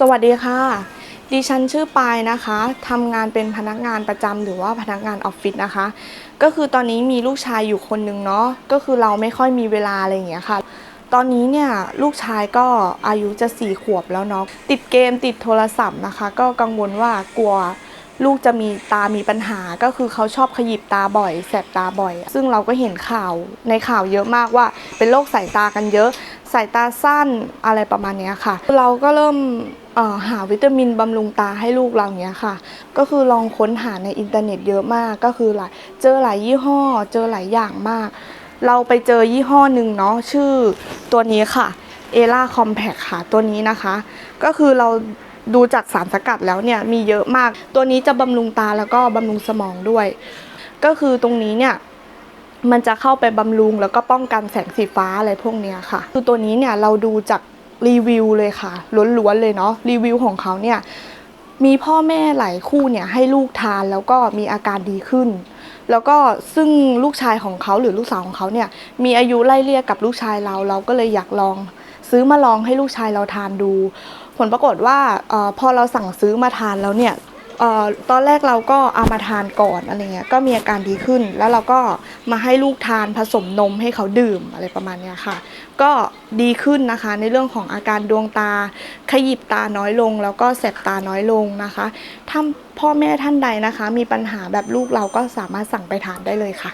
สวัสดีค่ะ ดิฉันชื่อปายนะคะทำงานเป็นพนักงานประจำหรือว่าพนักงานออฟฟิศนะคะ ก็คือตอนนี้มีลูกชายอยู่คนนึงเนาะ ก็คือเราไม่ค่อยมีเวลาอะไรอย่างเงี้ยค่ะ ตอนนี้เนี่ยลูกชายก็อายุจะสี่ขวบแล้วเนาะ ติดเกมติดโทรศัพท์นะคะ ก็กังวลว่ากลัว ลูกจะมีตามีปัญหาก็คือเขาชอบขยิบตาบ่อย แสบตาบ่อย ซึ่งเราก็เห็นข่าวในข่าวเยอะมากว่าเป็นโรคสายตากันเยอะ สายตาสั้นอะไรประมาณนี้ค่ะ เราก็เริ่มหาวิตามินบำรุงตาให้ลูกเราเนี้ยค่ะ ก็คือลองค้นหาในอินเทอร์เน็ตเยอะมากก็คือหลายเจอหลายยี่ห้อ เจอหลายอย่างมาก เราไปเจอยี่ห้อหนึ่งเนาะชื่อตัวนี้ค่ะเอล่าคอมแพคค่ะตัวนี้นะคะ ก็คือเรา ดูจากสารสกัดแล้วเนี่ยมีเยอะมาก ตัวนี้จะบำรุงตาแล้วก็บำรุงสมองด้วย ก็คือตรงนี้เนี่ยมันจะเข้าไปบำรุงแล้วก็ป้องกันแสงสีฟ้าอะไรพวกเนี้ยค่ะ คือตัวนี้เนี่ยเราดูจากรีวิวเลยค่ะล้วนๆเลยเนาะรีวิวของเขาเนี่ยมีพ่อแม่หลายคู่เนี่ยให้ลูกทานแล้วก็มีอาการดีขึ้น แล้วก็ซึ่งลูกชายของเขาหรือลูกสาวของเขาเนี่ยมีอายุไล่เลี่ยกับลูกชายเราเราก็เลยอยากลอง ซื้อมาลองให้ลูกชายเราทานดู ผลปรากฏว่าออพอเราสั่งซื้อมาทานแล้วเนี่ยออตอนแรกเราก็เอามาทานก่อนอะไรเงี้ยก็มีอาการดีขึ้น แล้วเราก็มาให้ลูกทานผสมนมให้เขาดื่มอะไรประมาณเนี้ยค่ะ ก็ดีขึ้นนะคะในเรื่องของอาการดวงตา ขยิบตาน้อยลง แล้วก็แสบตาน้อยลงนะคะถ้าพ่อแม่ท่านใดนะคะ มีปัญหาแบบลูกเราก็สามารถสั่งไปทานได้เลยค่ะ